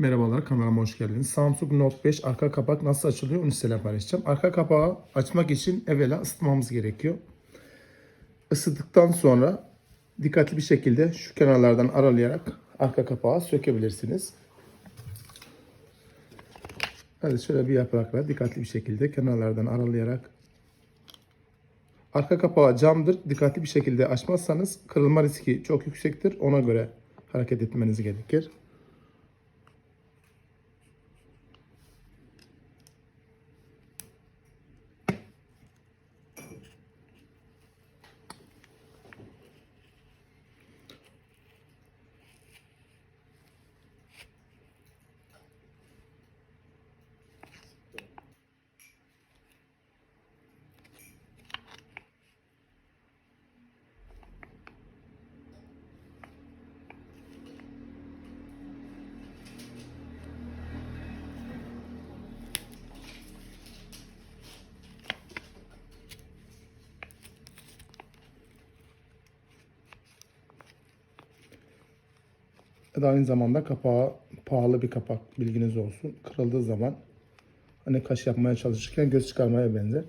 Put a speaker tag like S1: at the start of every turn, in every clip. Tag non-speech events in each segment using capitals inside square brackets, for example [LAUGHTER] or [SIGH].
S1: Merhabalar kanalıma hoş geldiniz. Samsung Note 5 arka kapak nasıl açılıyor onu sizinle paylaşacağım. Arka kapağı açmak için evvela ısıtmamız gerekiyor. Isıttıktan sonra dikkatli bir şekilde şu kenarlardan aralayarak arka kapağı sökebilirsiniz. Hadi şöyle bir yaprakla dikkatli bir şekilde kenarlardan aralayarak Arka kapağı camdır. Dikkatli bir şekilde açmazsanız kırılma riski çok yüksektir. Ona göre hareket etmeniz gerekir. Da aynı zamanda kapağı pahalı bir kapak bilginiz olsun. Kırıldığı zaman hani kaş yapmaya çalışırken göz çıkarmaya benzer.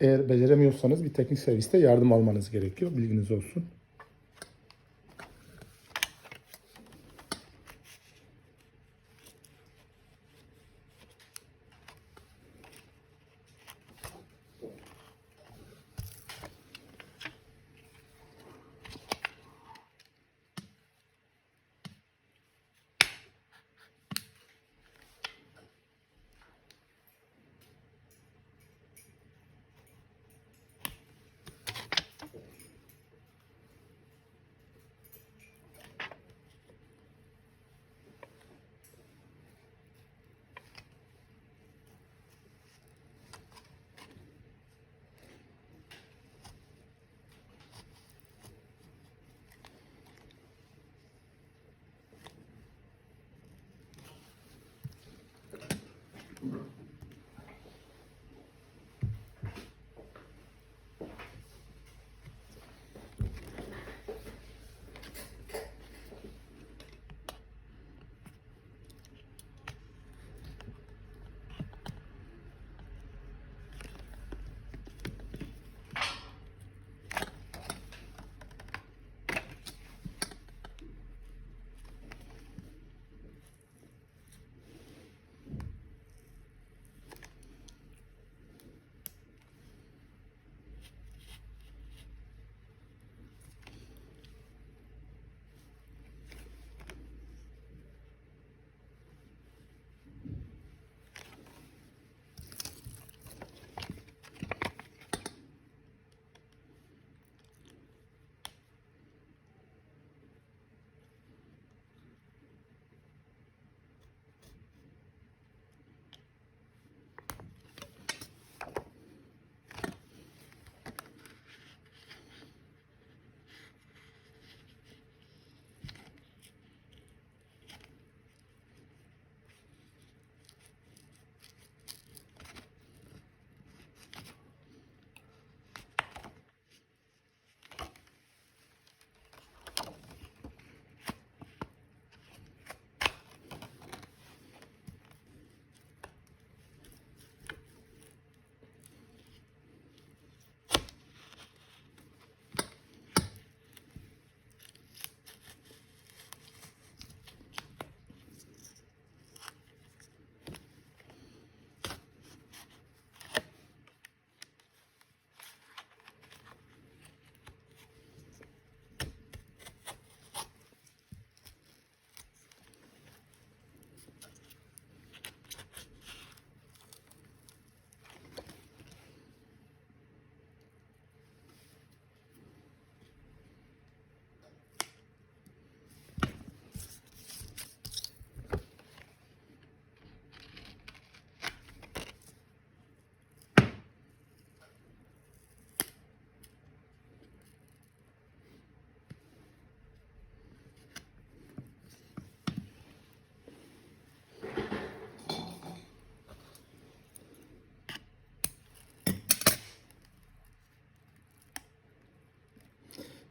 S1: Eğer beceremiyorsanız bir teknik serviste yardım almanız gerekiyor. Bilginiz olsun.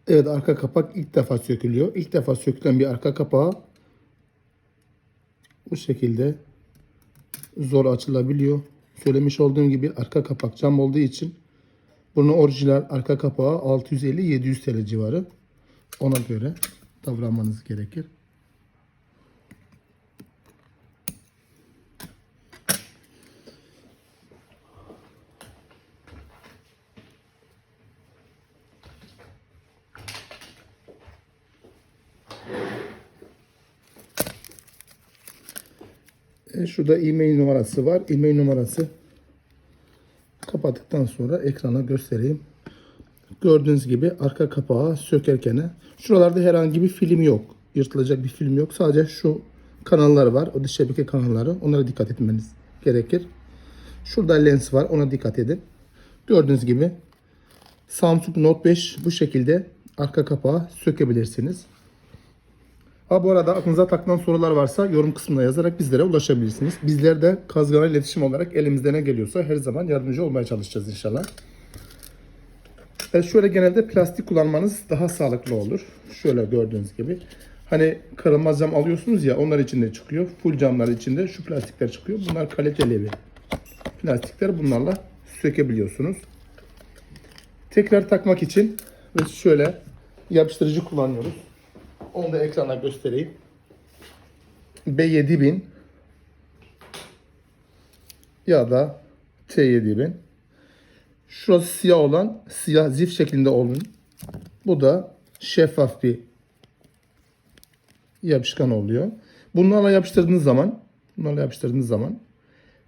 S1: Evet arka kapak ilk defa sökülüyor. İlk defa sökülen bir arka kapağı Bu şekilde zor açılabiliyor. Söylemiş olduğum gibi arka kapak cam olduğu için bunun orijinal arka kapağı 650-700 TL civarı. Ona göre davranmanız gerekir. E, şurada e-mail numarası var. E-mail numarası kapattıktan sonra ekrana göstereyim. Gördüğünüz gibi arka kapağı sökerken şuralarda herhangi bir film yok. Yırtılacak bir film yok. Sadece şu kanallar var. O dış şebeke kanalları. Onlara dikkat etmeniz gerekir. Şurada lens var. Ona dikkat edin. Gördüğünüz gibi Samsung Note 5 bu şekilde arka kapağı sökebilirsiniz. Ha bu arada aklınıza takılan sorular varsa yorum kısmına yazarak bizlere ulaşabilirsiniz. Bizler de Kazgana iletişim olarak elimizden ne geliyorsa her zaman yardımcı olmaya çalışacağız inşallah. Evet, şöyle genelde plastik kullanmanız daha sağlıklı olur. Şöyle gördüğünüz gibi. Hani kırılmaz cam alıyorsunuz ya onlar içinde çıkıyor. Full camlar içinde şu plastikler çıkıyor. Bunlar kaliteli bir plastikler. Bunlarla sökebiliyorsunuz. Tekrar takmak için ve şöyle yapıştırıcı kullanıyoruz. Onu da ekrana göstereyim. B7000 ya da T7000. Şurası siyah olan siyah zif şeklinde olun. Bu da şeffaf bir yapışkan oluyor. Bunlarla yapıştırdığınız zaman bunlarla yapıştırdığınız zaman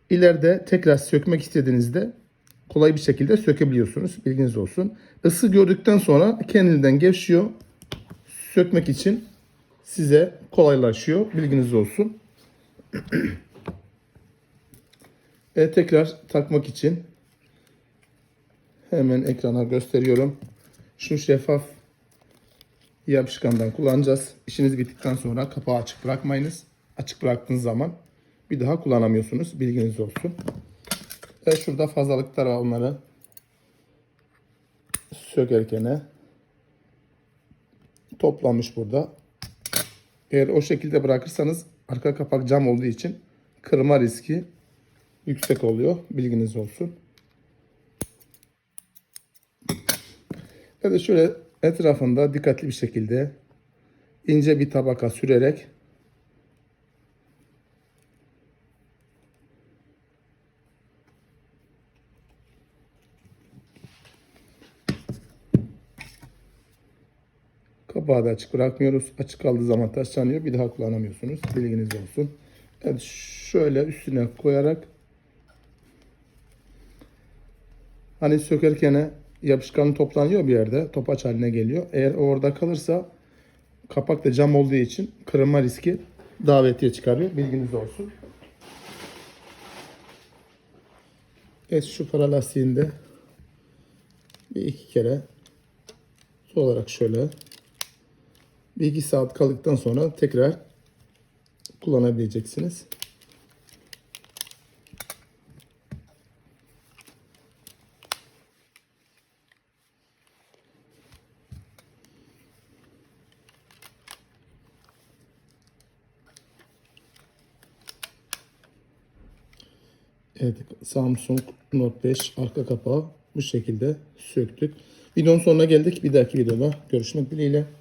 S1: ileride tekrar sökmek istediğinizde kolay bir şekilde sökebiliyorsunuz. Bilginiz olsun. Isı gördükten sonra kendinden gevşiyor. Sökmek için size kolaylaşıyor. Bilginiz olsun. [CLEARS THROAT] e, tekrar takmak için hemen ekrana gösteriyorum. Şu şeffaf yapışkandan kullanacağız. İşiniz bittikten sonra kapağı açık bırakmayınız. Açık bıraktığınız zaman bir daha kullanamıyorsunuz. Bilginiz olsun. Ve şurada fazlalıklar var onları sökerken toplanmış burada. Eğer o şekilde bırakırsanız arka kapak cam olduğu için kırma riski yüksek oluyor. Bilginiz olsun. Ya da şöyle etrafında dikkatli bir şekilde ince bir tabaka sürerek Kapağı da açık bırakmıyoruz. Açık kaldığı zaman taşlanıyor. Bir daha kullanamıyorsunuz. Bilginiz olsun. Evet şöyle üstüne koyarak hani sökerken yapışkan toplanıyor bir yerde. Topaç haline geliyor. Eğer orada kalırsa kapak da cam olduğu için kırılma riski davetiye çıkarıyor. Bilginiz olsun. Evet şu para lastiğinde bir iki kere olarak şöyle bir iki saat kaldıktan sonra tekrar kullanabileceksiniz. Evet Samsung Note 5 arka kapağı bu şekilde söktük. Videonun sonuna geldik. Bir dahaki videoda görüşmek dileğiyle.